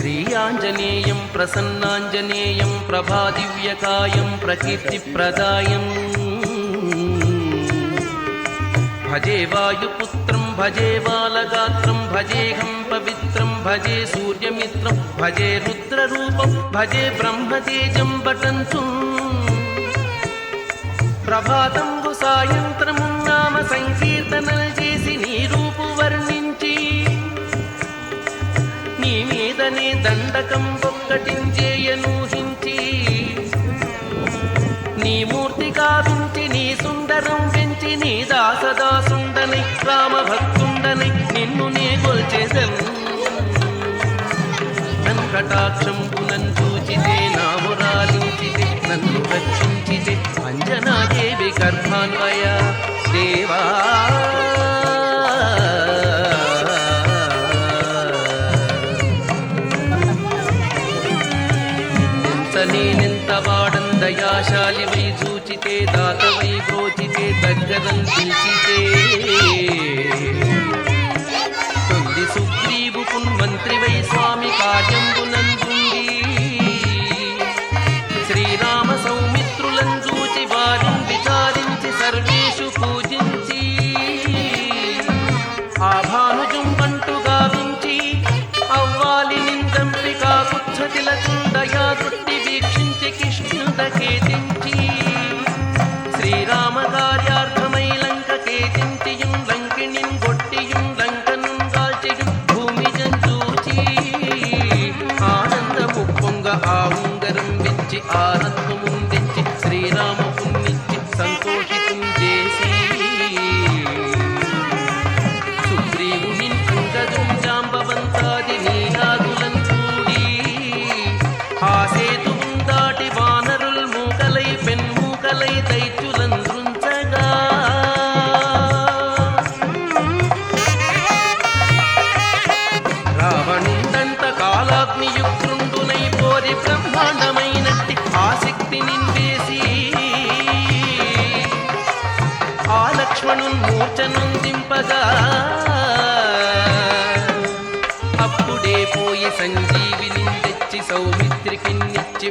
శ్రీయాంజనేయం ప్రసన్నాంజనేయం ప్రభాదివ్యకాయం ప్రకీర్తిప్రదాయం. భజే వాయుపుత్రం భజే బాలగాత్రం భజేహం పవిత్రం భజే సూర్యమిత్రం భజే రుద్రరూపం భజే బ్రహ్మతేజం పటంతు ప్రభాతం సాయంత్రము దండకం ఒక్కటించేయనూహించి నీ మూర్తి కాదుంచి నీ సుందరం పెంచి నీ దాసదాసుండని రామభక్తుండని నిన్ను నే కొల్చేదను వెంకటాక్షంబునం చూచితే నామురాలించితే నన్ను రక్షించితే అంజనాదేవి గర్భాన్వయ దేవా. వై చూచితే దాత వై బ్రోచితే దగ్గరం పిలిచితే తొంది సుగ్రీవు మంత్రి వై స్వామి కార్యంబునందుండి శ్రీరామ సౌమిత్రులను చూచి వారిని విచారించి సర్వేషు పూజించి. ఆ భానుజం పంటు గావించి అవ్వాలి నిందంపి కాకుచ్చతిల చుండయా దృష్టి వీక్షించి కిష్కిందకేతించి కేతించి.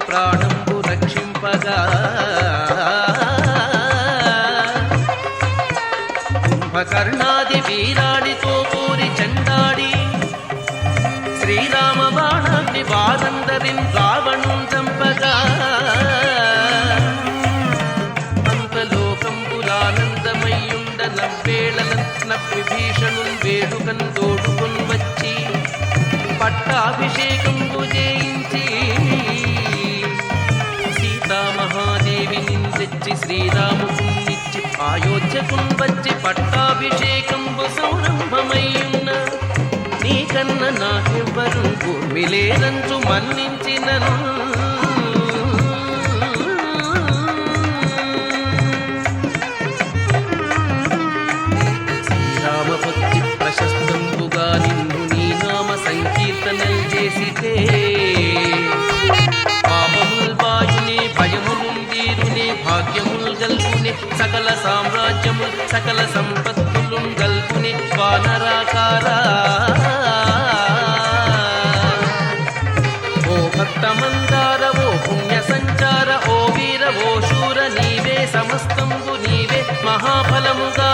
ప్రాణంబు రక్షింపగా. కుంభకర్ణాది వీరాడితో పోరి చండాడి. శ్రీరామ బాణాన్ని వారందరిన్ రావణుం చంపగా. అంతలోకంబులానందమయ్యుండ నవ్వేళల నవ్విభీషణున్ వేడుకన్ తోడుకొన్ వచ్చి పట్టాభిషేకం శ్రీరాముకున్నిచ్చి వచ్చి పట్టాభిషేకంబు సంరంభమయ్యున్న నీకన్న నాకెవ్వరు భూమిలేనంచు మన్నించినను. శ్రీరామభక్తి ప్రశస్తంబుగా నిన్ను నీ నామ సంకీర్తనలు చేసితే గల్పుని సకల సామ్రాజ్యముల్ సకల సంపత్తులు గల్పుని వానరాకారా. ఓ భక్తమందార ఓ పుణ్య సంచార ఓ వీర ఓ శూర నీవే సమస్తంబు నీవే మహాఫలముగా.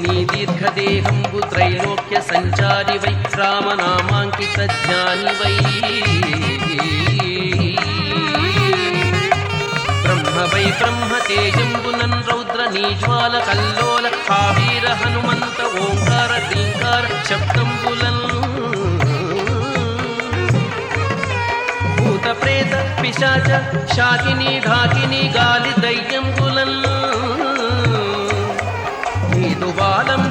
నీ దీర్ఘదేహంబు త్రైలోక్య సంచారి వై రామనామాంకిత జ్ఞాని వై బ్రహ్మ వై బ్రహ్మ తేజంబునన్ రౌద్ర నీజ్వాల కల్లోల కావీర హనుమంత ఓంకార దీంకార శబ్దంబులన్. భూత ప్రేత పిశాచ శాకిని ఢాకిని గాలి దయ్యంబులన్. வானம்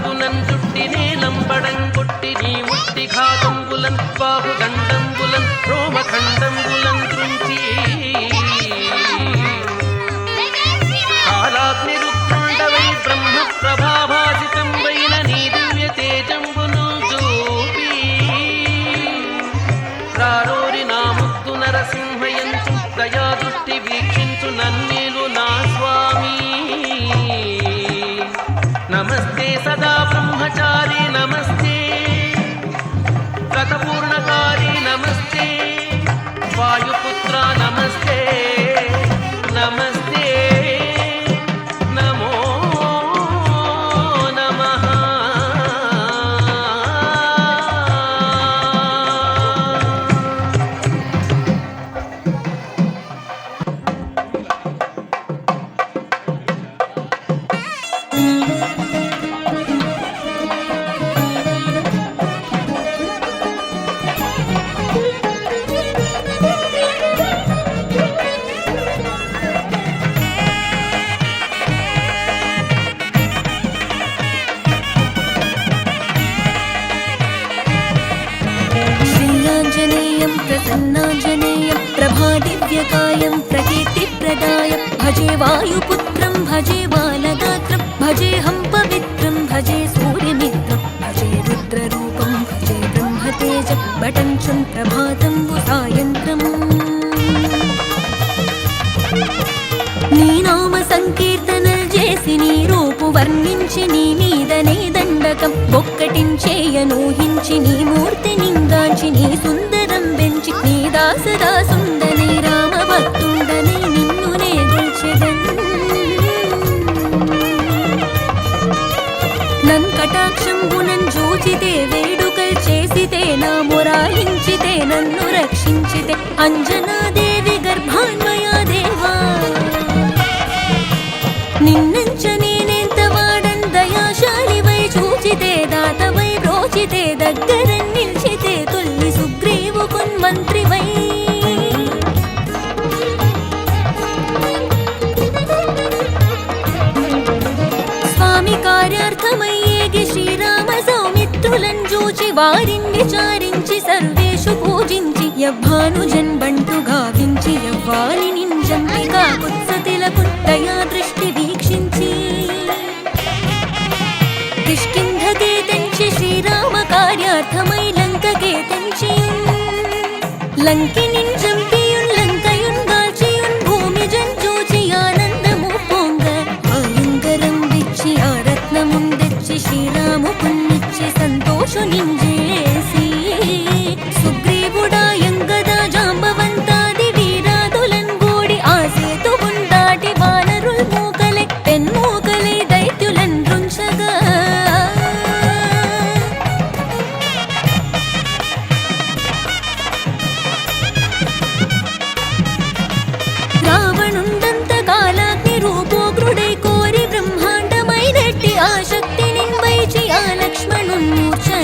प्रभादिव्यकायं प्रकीर्तिप्रदाय भजे वायुपुत्रं भजे बालगात्रं भजेऽहं पवित्रं भजे सूर्यमित्रं भजे रुद्ररूपं भजे ब्रह्मतेज बटञ्चं प्रभातं सायन्त्रम् నీ నామ సంకీర్తనలు చేసి నీ రూపు వర్ణించి నీ మీదనే దండకం ఒక్కటించేయనూహించి నీ మూర్తి నింగాంచి నీ సుందరం పెంచి నీ దాసదాసుండని వేడుకలు నా మురాయించితే నన్ను రక్షించితే అంజనాదేవి గర్భాన్వయా దేవా. నిన్నంచ నేనెంత వాడన్ దయాశాలివై చూచితే దాతవై రోచితే దగ్గర నిలిచితే తొల్లి సుగ్రీవు మంత్రివై స్వామి కార్యార్థమయ్యేగి శ్రీరామ సౌమిత్రులను చూచి వారిని సర్వేషు పూజించి యవ్వానుజన్ జన్బంటు గావించి యవ్వాలి నింజంపిగా కుత్సతిలకు దయా దృష్టి వీక్షించి. కిష్కింధకే తెంచి శ్రీరామ కార్యార్థమై లంకకే తెంచి లంకినిన్ వైచి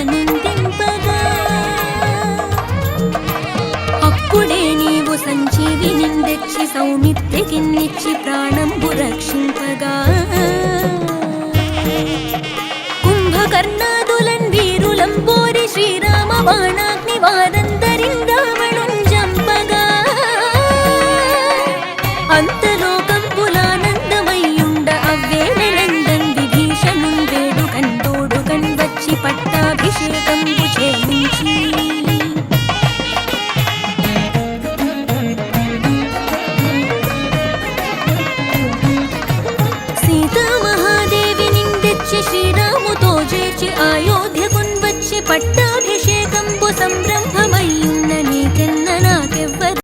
అప్పుడే నీవు సంజీవి నిందెచ్చి సౌమిత్రికిన్నిచ్చి ప్రాణంబు రక్షింపగా. కుంభకర్ణాదులన్ వీరులం పోరి శ్రీరామ బాణ